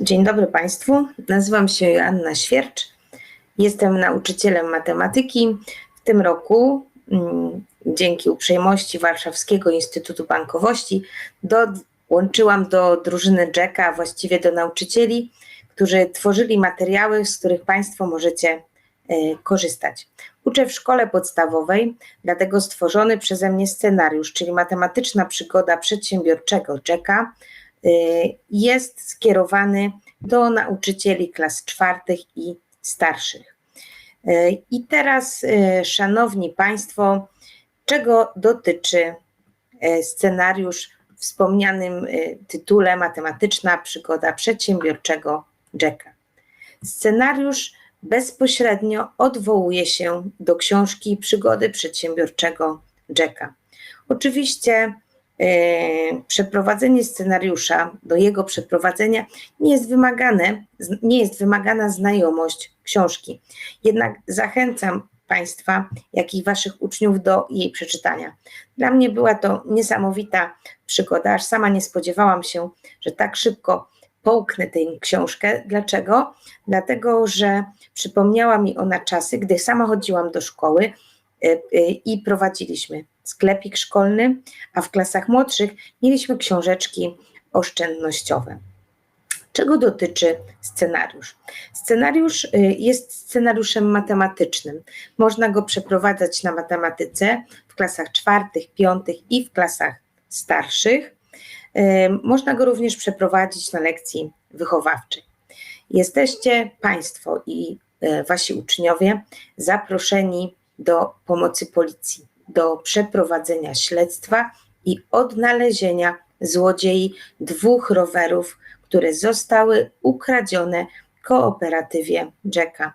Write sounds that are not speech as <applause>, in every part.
Dzień dobry Państwu. Nazywam się Joanna Świercz. Jestem nauczycielem matematyki. W tym roku, mm, dzięki uprzejmości Warszawskiego Instytutu Bankowości, dołączyłam do drużyny Jacka, właściwie do nauczycieli, którzy tworzyli materiały, z których Państwo możecie e, korzystać. Uczę w szkole podstawowej, dlatego stworzony przeze mnie scenariusz, czyli matematyczna przygoda przedsiębiorczego Jacka, jest skierowany do nauczycieli klas czwartych i starszych. Y, I teraz, y, Szanowni Państwo, czego dotyczy scenariusz w wspomnianym tytule Matematyczna przygoda przedsiębiorczego Jacka? Scenariusz bezpośrednio odwołuje się do książki Przygody przedsiębiorczego Jacka. Oczywiście przeprowadzenie scenariusza, do jego przeprowadzenia nie jest wymagane, nie jest wymagana znajomość książki. Jednak zachęcam Państwa, jak i Waszych uczniów do jej przeczytania. Dla mnie była to niesamowita przygoda, aż sama nie spodziewałam się, że tak szybko połknę tę książkę. Dlaczego? Dlatego, że przypomniała mi ona czasy, gdy sama chodziłam do szkoły e, e, i prowadziliśmy sklepik szkolny, a w klasach młodszych mieliśmy książeczki oszczędnościowe. Czego dotyczy scenariusz? Scenariusz y, jest scenariuszem matematycznym. Można go przeprowadzać na matematyce w klasach czwartych, piątych i w klasach starszych. Y, można go również przeprowadzić na lekcji wychowawczej. Jesteście Państwo i y, Wasi uczniowie zaproszeni do pomocy policji do przeprowadzenia śledztwa i odnalezienia złodziei dwóch rowerów, które zostały ukradzione kooperatywie Jacka.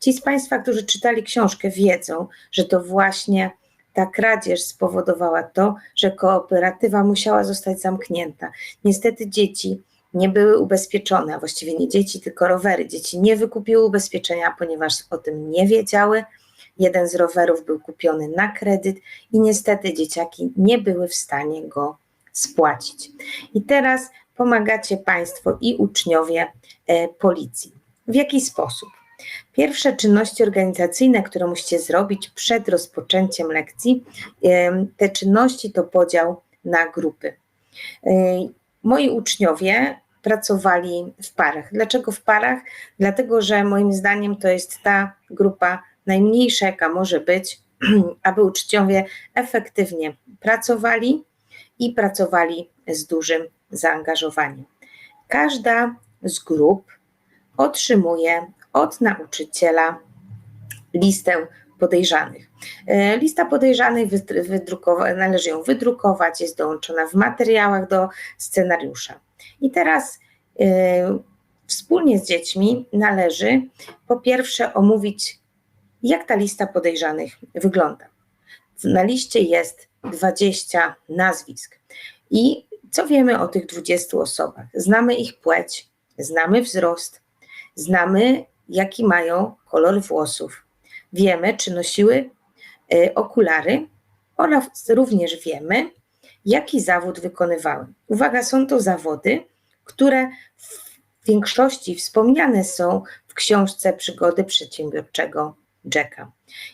Ci z Państwa, którzy czytali książkę, wiedzą, że to właśnie ta kradzież spowodowała to, że kooperatywa musiała zostać zamknięta. Niestety dzieci nie były ubezpieczone, a właściwie nie dzieci, tylko rowery. Dzieci nie wykupiły ubezpieczenia, ponieważ o tym nie wiedziały, Jeden z rowerów był kupiony na kredyt i niestety dzieciaki nie były w stanie go spłacić. I teraz pomagacie Państwo i uczniowie e, policji. W jaki sposób? Pierwsze czynności organizacyjne, które musicie zrobić przed rozpoczęciem lekcji, e, te czynności to podział na grupy. E, moi uczniowie pracowali w parach. Dlaczego w parach? Dlatego, że moim zdaniem to jest ta grupa najmniejsza, jaka może być, <clears throat> aby uczciowie efektywnie pracowali i pracowali z dużym zaangażowaniem. Każda z grup otrzymuje od nauczyciela listę podejrzanych. E, lista podejrzanych należy ją wydrukować, jest dołączona w materiałach do scenariusza. I teraz e, wspólnie z dziećmi należy po pierwsze omówić jak ta lista podejrzanych wygląda? Na liście jest 20 nazwisk. I co wiemy o tych 20 osobach? Znamy ich płeć, znamy wzrost, znamy jaki mają kolor włosów. Wiemy, czy nosiły y, okulary oraz również wiemy, jaki zawód wykonywały. Uwaga, są to zawody, które w większości wspomniane są w książce Przygody Przedsiębiorczego Jacka.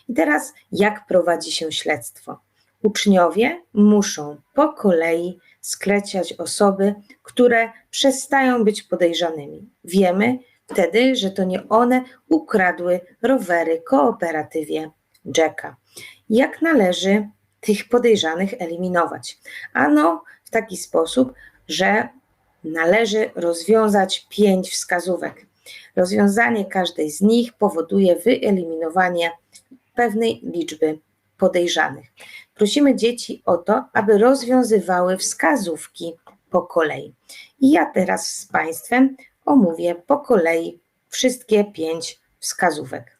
I teraz, jak prowadzi się śledztwo? Uczniowie muszą po kolei skleciać osoby, które przestają być podejrzanymi. Wiemy wtedy, że to nie one ukradły rowery kooperatywie Jacka. Jak należy tych podejrzanych eliminować? Ano w taki sposób, że należy rozwiązać pięć wskazówek. Rozwiązanie każdej z nich powoduje wyeliminowanie pewnej liczby podejrzanych. Prosimy dzieci o to, aby rozwiązywały wskazówki po kolei. I ja teraz z Państwem omówię po kolei wszystkie pięć wskazówek.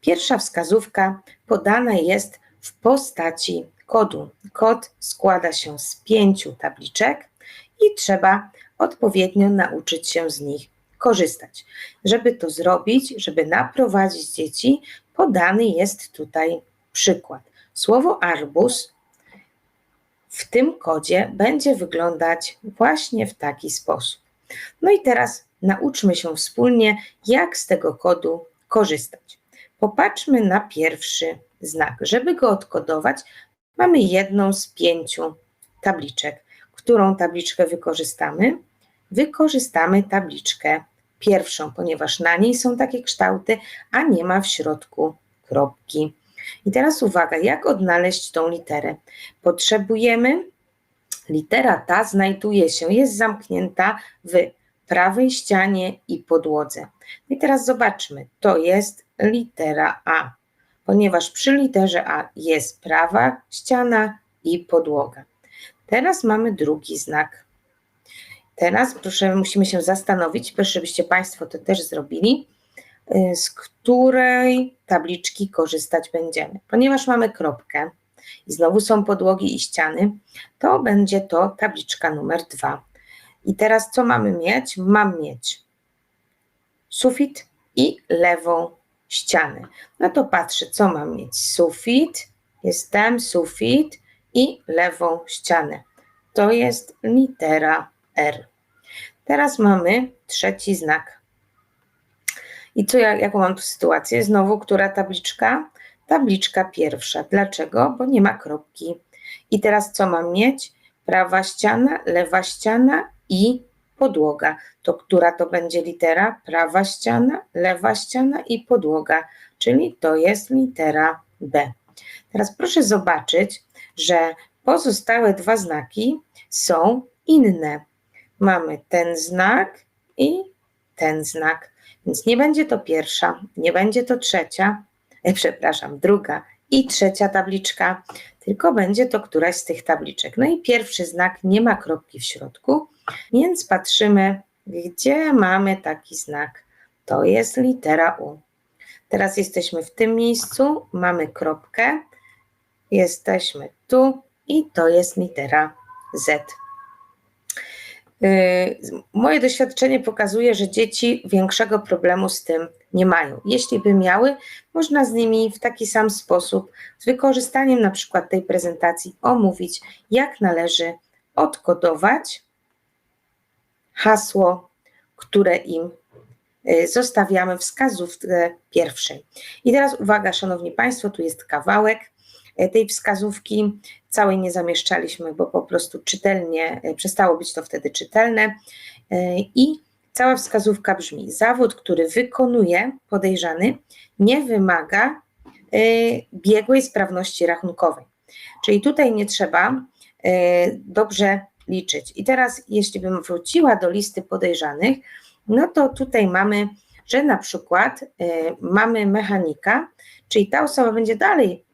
Pierwsza wskazówka podana jest w postaci kodu. Kod składa się z pięciu tabliczek i trzeba odpowiednio nauczyć się z nich korzystać. Żeby to zrobić, żeby naprowadzić dzieci, podany jest tutaj przykład. Słowo arbus w tym kodzie będzie wyglądać właśnie w taki sposób. No i teraz nauczmy się wspólnie, jak z tego kodu korzystać. Popatrzmy na pierwszy znak. Żeby go odkodować, mamy jedną z pięciu tabliczek. Którą tabliczkę wykorzystamy? Wykorzystamy tabliczkę pierwszą, ponieważ na niej są takie kształty, a nie ma w środku kropki. I teraz uwaga, jak odnaleźć tą literę? Potrzebujemy, litera ta znajduje się, jest zamknięta w prawej ścianie i podłodze. I teraz zobaczmy, to jest litera A, ponieważ przy literze A jest prawa ściana i podłoga. Teraz mamy drugi znak. Teraz proszę, musimy się zastanowić, proszę, żebyście Państwo to też zrobili, y, z której tabliczki korzystać będziemy. Ponieważ mamy kropkę i znowu są podłogi i ściany, to będzie to tabliczka numer dwa. I teraz co mamy mieć? Mam mieć sufit i lewą ścianę. No to patrzę, co mam mieć. Sufit, jestem sufit i lewą ścianę. To jest litera R. Teraz mamy trzeci znak. I co, jaką mam tu sytuację? Znowu, która tabliczka? Tabliczka pierwsza. Dlaczego? Bo nie ma kropki. I teraz co mam mieć? Prawa ściana, lewa ściana i podłoga. To która to będzie litera? Prawa ściana, lewa ściana i podłoga, czyli to jest litera B. Teraz proszę zobaczyć, że pozostałe dwa znaki są inne. Mamy ten znak i ten znak. Więc nie będzie to pierwsza, nie będzie to trzecia, e, przepraszam, druga i trzecia tabliczka, tylko będzie to któraś z tych tabliczek. No i pierwszy znak nie ma kropki w środku, więc patrzymy, gdzie mamy taki znak. To jest litera U. Teraz jesteśmy w tym miejscu, mamy kropkę, jesteśmy tu i to jest litera Z. Y, moje doświadczenie pokazuje, że dzieci większego problemu z tym nie mają. Jeśli by miały, można z nimi w taki sam sposób, z wykorzystaniem na przykład tej prezentacji, omówić, jak należy odkodować hasło, które im y, zostawiamy w wskazówce pierwszej. I teraz uwaga, Szanowni Państwo, tu jest kawałek tej wskazówki. Całej nie zamieszczaliśmy, bo po prostu czytelnie, y, przestało być to wtedy czytelne. I cała wskazówka brzmi: zawód, który wykonuje podejrzany, nie wymaga biegłej sprawności rachunkowej. Czyli tutaj nie trzeba dobrze liczyć. I teraz, jeśli bym wróciła do listy podejrzanych, no to tutaj mamy, że na przykład mamy mechanika, czyli ta osoba będzie dalej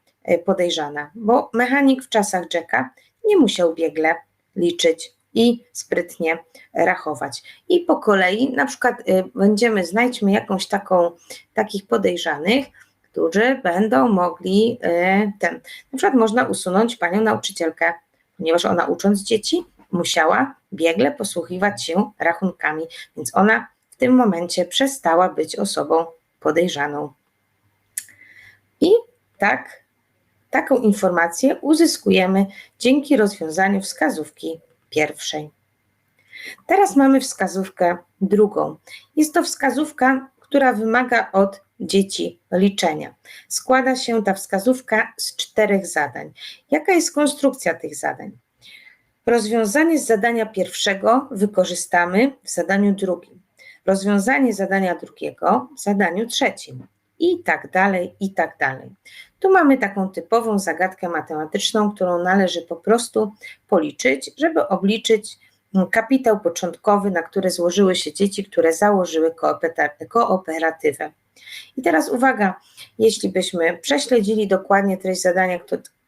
podejrzana, bo mechanik w czasach Jacka nie musiał biegle liczyć i sprytnie rachować. I po kolei, na przykład y, będziemy, znajdźmy jakąś taką, takich podejrzanych, którzy będą mogli ten, na przykład można usunąć panią nauczycielkę, ponieważ ona ucząc dzieci musiała biegle posługiwać się rachunkami, więc ona w tym momencie przestała być osobą podejrzaną. I tak, taką informację uzyskujemy dzięki rozwiązaniu wskazówki pierwszej. Teraz mamy wskazówkę drugą. Jest to wskazówka, która wymaga od dzieci liczenia. Składa się ta wskazówka z czterech zadań. Jaka jest konstrukcja tych zadań? Rozwiązanie z zadania pierwszego wykorzystamy w zadaniu drugim. Rozwiązanie zadania drugiego w zadaniu trzecim. I tak dalej, i tak dalej. Tu mamy taką typową zagadkę matematyczną, którą należy po prostu policzyć, żeby obliczyć kapitał początkowy, na który złożyły się dzieci, które założyły kooperatywę. I teraz uwaga, jeśli byśmy prześledzili dokładnie treść zadania,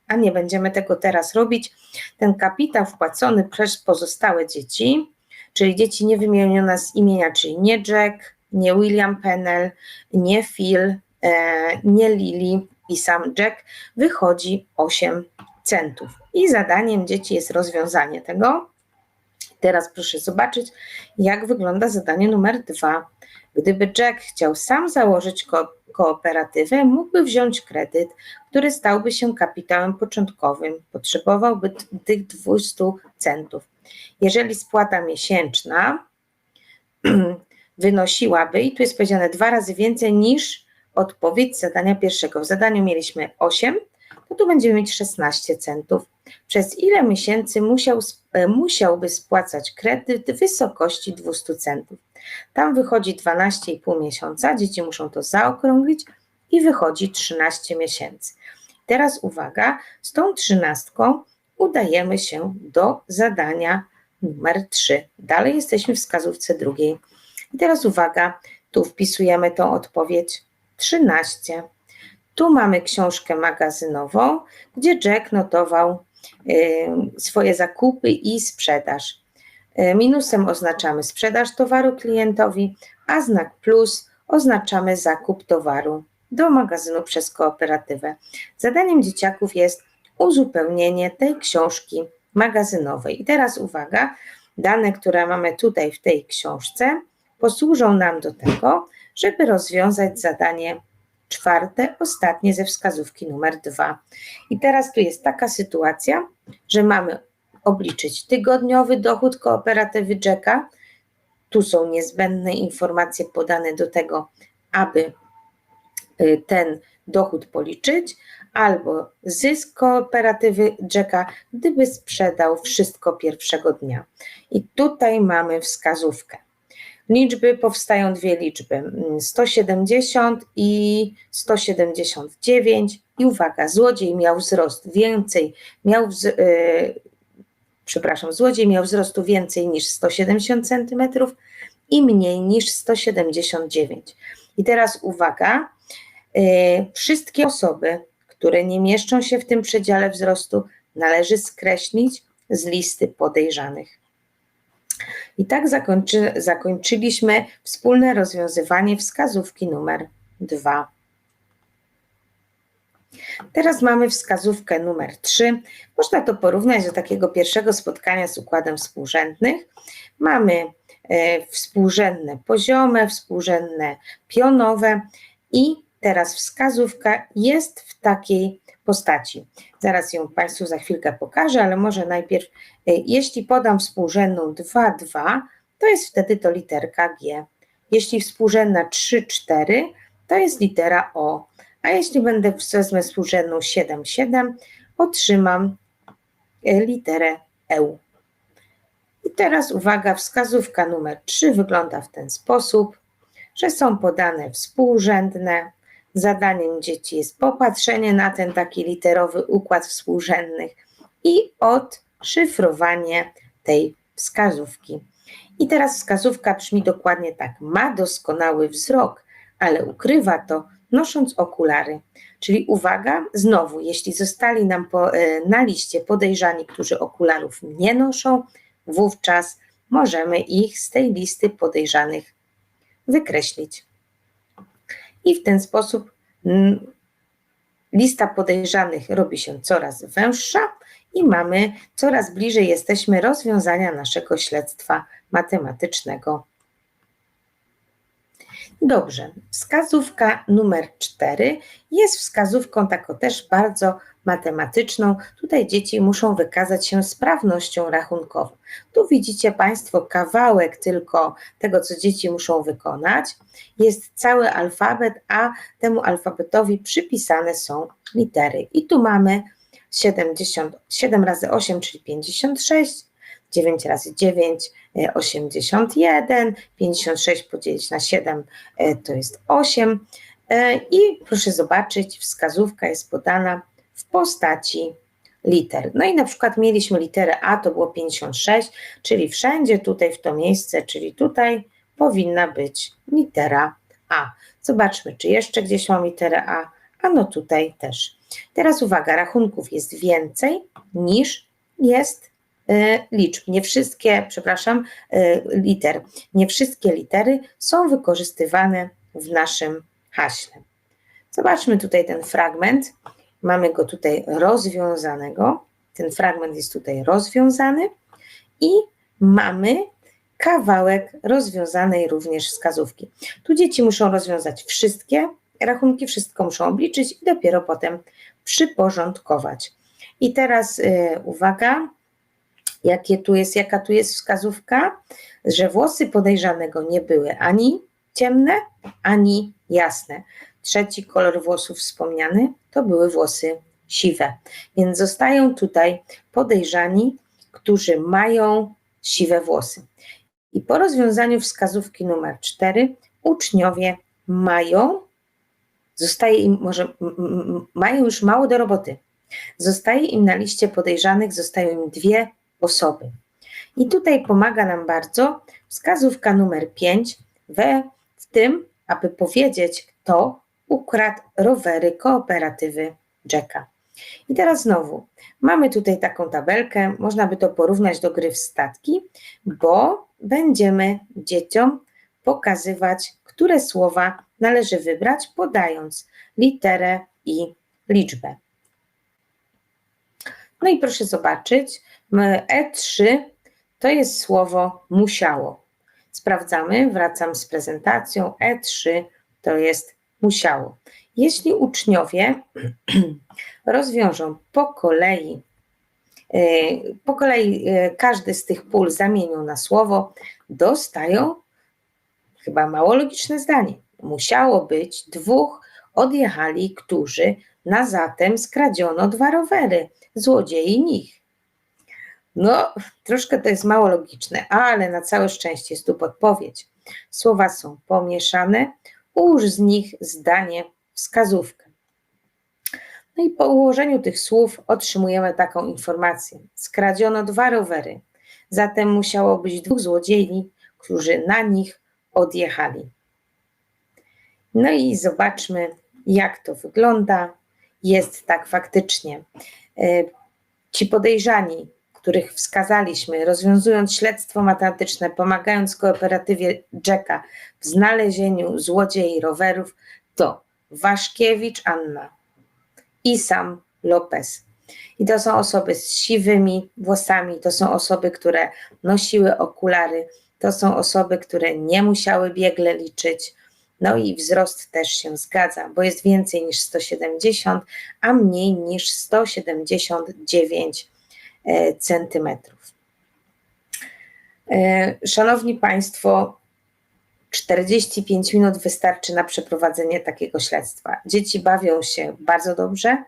a nie będziemy tego teraz robić, ten kapitał wpłacony przez pozostałe dzieci, czyli dzieci niewymienione z imienia, czyli nie Jack, nie William Pennell, nie Phil, e, nie Lily i sam Jack, wychodzi 8 centów. I zadaniem dzieci jest rozwiązanie tego. Teraz proszę zobaczyć, jak wygląda zadanie numer 2. Gdyby Jack chciał sam założyć ko kooperatywę, mógłby wziąć kredyt, który stałby się kapitałem początkowym. Potrzebowałby tych 200 centów. Jeżeli spłata miesięczna <clears throat> wynosiłaby, i tu jest powiedziane dwa razy więcej niż odpowiedź zadania pierwszego. W zadaniu mieliśmy 8, to tu będziemy mieć 16 centów. Przez ile miesięcy musiał, e, musiałby spłacać kredyt w wysokości 200 centów? Tam wychodzi 12,5 miesiąca, dzieci muszą to zaokrąglić i wychodzi 13 miesięcy. Teraz uwaga, z tą trzynastką udajemy się do zadania numer 3. Dalej jesteśmy w wskazówce drugiej. I teraz uwaga, tu wpisujemy tą odpowiedź 13. Tu mamy książkę magazynową, gdzie Jack notował y, swoje zakupy i sprzedaż. Y, minusem oznaczamy sprzedaż towaru klientowi, a znak plus oznaczamy zakup towaru do magazynu przez kooperatywę. Zadaniem dzieciaków jest uzupełnienie tej książki magazynowej. I teraz uwaga, dane, które mamy tutaj w tej książce, posłużą nam do tego, żeby rozwiązać zadanie czwarte, ostatnie ze wskazówki numer dwa. I teraz tu jest taka sytuacja, że mamy obliczyć tygodniowy dochód kooperatywy Jacka. Tu są niezbędne informacje podane do tego, aby y, ten dochód policzyć, albo zysk kooperatywy Jacka, gdyby sprzedał wszystko pierwszego dnia. I tutaj mamy wskazówkę. Liczby powstają dwie liczby: 170 i 179. I uwaga, złodziej miał wzrost więcej, miał, wz, yy, przepraszam, złodziej miał wzrostu więcej niż 170 cm i mniej niż 179. I teraz uwaga, yy, wszystkie osoby, które nie mieszczą się w tym przedziale wzrostu, należy skreślić z listy podejrzanych. I tak zakończy, zakończyliśmy wspólne rozwiązywanie wskazówki numer 2. Teraz mamy wskazówkę numer 3. Można to porównać do takiego pierwszego spotkania z układem współrzędnych. Mamy e, współrzędne poziome, współrzędne pionowe i teraz wskazówka jest w takiej postaci. Zaraz ją Państwu za chwilkę pokażę, ale może najpierw, e, jeśli podam współrzędną 2,2, to jest wtedy to literka G. Jeśli współrzędna 3,4, to jest litera O. A jeśli będę wezmę współrzędną 7,7, otrzymam e, literę E. I teraz uwaga, wskazówka numer 3 wygląda w ten sposób, że są podane współrzędne, Zadaniem dzieci jest popatrzenie na ten taki literowy układ współrzędnych i odszyfrowanie tej wskazówki. I teraz wskazówka brzmi dokładnie tak: ma doskonały wzrok, ale ukrywa to nosząc okulary. Czyli uwaga, znowu, jeśli zostali nam po, e, na liście podejrzani, którzy okularów nie noszą, wówczas możemy ich z tej listy podejrzanych wykreślić i w ten sposób mm, lista podejrzanych robi się coraz węższa i mamy coraz bliżej jesteśmy rozwiązania naszego śledztwa matematycznego. Dobrze, wskazówka numer 4 jest wskazówką taką też bardzo matematyczną. Tutaj dzieci muszą wykazać się sprawnością rachunkową. Tu widzicie Państwo kawałek tylko tego, co dzieci muszą wykonać. Jest cały alfabet, a temu alfabetowi przypisane są litery. I tu mamy 70, 7 razy 8, czyli 56, 9 razy 9, 81, 56 podzielić na 7 e, to jest 8. E, I proszę zobaczyć, wskazówka jest podana w postaci liter. No i na przykład mieliśmy literę A, to było 56, czyli wszędzie tutaj w to miejsce, czyli tutaj powinna być litera A. Zobaczmy, czy jeszcze gdzieś mam literę A, a no tutaj też. Teraz uwaga, rachunków jest więcej niż jest liczb. Nie wszystkie, przepraszam, y, liter. Nie wszystkie litery są wykorzystywane w naszym haśle. Zobaczmy tutaj ten fragment. Mamy go tutaj rozwiązanego. Ten fragment jest tutaj rozwiązany i mamy kawałek rozwiązanej również wskazówki. Tu dzieci muszą rozwiązać wszystkie rachunki, wszystko muszą obliczyć i dopiero potem przyporządkować. I teraz y, uwaga, Jakie tu jest, jaka tu jest wskazówka? Że włosy podejrzanego nie były ani ciemne, ani jasne. Trzeci kolor włosów wspomniany to były włosy siwe. Więc zostają tutaj podejrzani, którzy mają siwe włosy. I po rozwiązaniu wskazówki numer 4 uczniowie mają, zostaje im, może mają już mało do roboty. Zostaje im na liście podejrzanych, zostają im dwie osoby. I tutaj pomaga nam bardzo wskazówka numer 5 we, w tym, aby powiedzieć, kto ukradł rowery kooperatywy Jacka. I teraz znowu, mamy tutaj taką tabelkę, można by to porównać do gry w statki, bo będziemy dzieciom pokazywać, które słowa należy wybrać, podając literę i liczbę. No i proszę zobaczyć, E3 to jest słowo musiało. Sprawdzamy, wracam z prezentacją. E3 to jest musiało. Jeśli uczniowie <clears throat> rozwiążą po kolei, e, po kolei e, każdy z tych pól zamienią na słowo, dostają chyba mało logiczne zdanie. Musiało być dwóch odjechali, którzy na zatem skradziono dwa rowery, złodziei nich. No, troszkę to jest mało logiczne, ale na całe szczęście jest tu podpowiedź. Słowa są pomieszane, ułóż z nich zdanie, wskazówkę. No i po ułożeniu tych słów otrzymujemy taką informację. Skradziono dwa rowery, zatem musiało być dwóch złodziei, którzy na nich odjechali. No i zobaczmy, jak to wygląda. Jest tak faktycznie. E, ci podejrzani, których wskazaliśmy, rozwiązując śledztwo matematyczne, pomagając kooperatywie Jacka w znalezieniu złodziei rowerów, to Waszkiewicz Anna i sam Lopez. I to są osoby z siwymi włosami, to są osoby, które nosiły okulary, to są osoby, które nie musiały biegle liczyć. No i wzrost też się zgadza, bo jest więcej niż 170, a mniej niż 179 e, centymetrów. E, szanowni Państwo, 45 minut wystarczy na przeprowadzenie takiego śledztwa. Dzieci bawią się bardzo dobrze.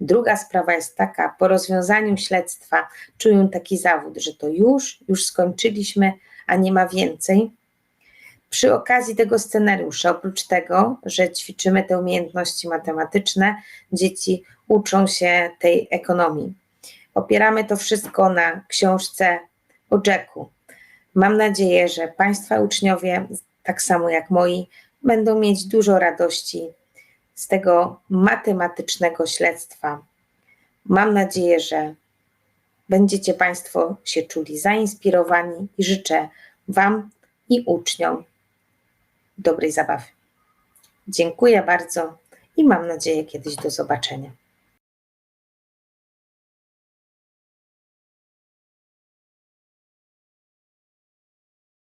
Druga sprawa jest taka, po rozwiązaniu śledztwa czują taki zawód, że to już, już skończyliśmy, a nie ma więcej. Przy okazji tego scenariusza, oprócz tego, że ćwiczymy te umiejętności matematyczne, dzieci uczą się tej ekonomii. Opieramy to wszystko na książce o Jacku. Mam nadzieję, że Państwa uczniowie, tak samo jak moi, będą mieć dużo radości z tego matematycznego śledztwa. Mam nadzieję, że będziecie Państwo się czuli zainspirowani i życzę Wam i uczniom dobrej zabawy. Dziękuję bardzo i mam nadzieję kiedyś do zobaczenia.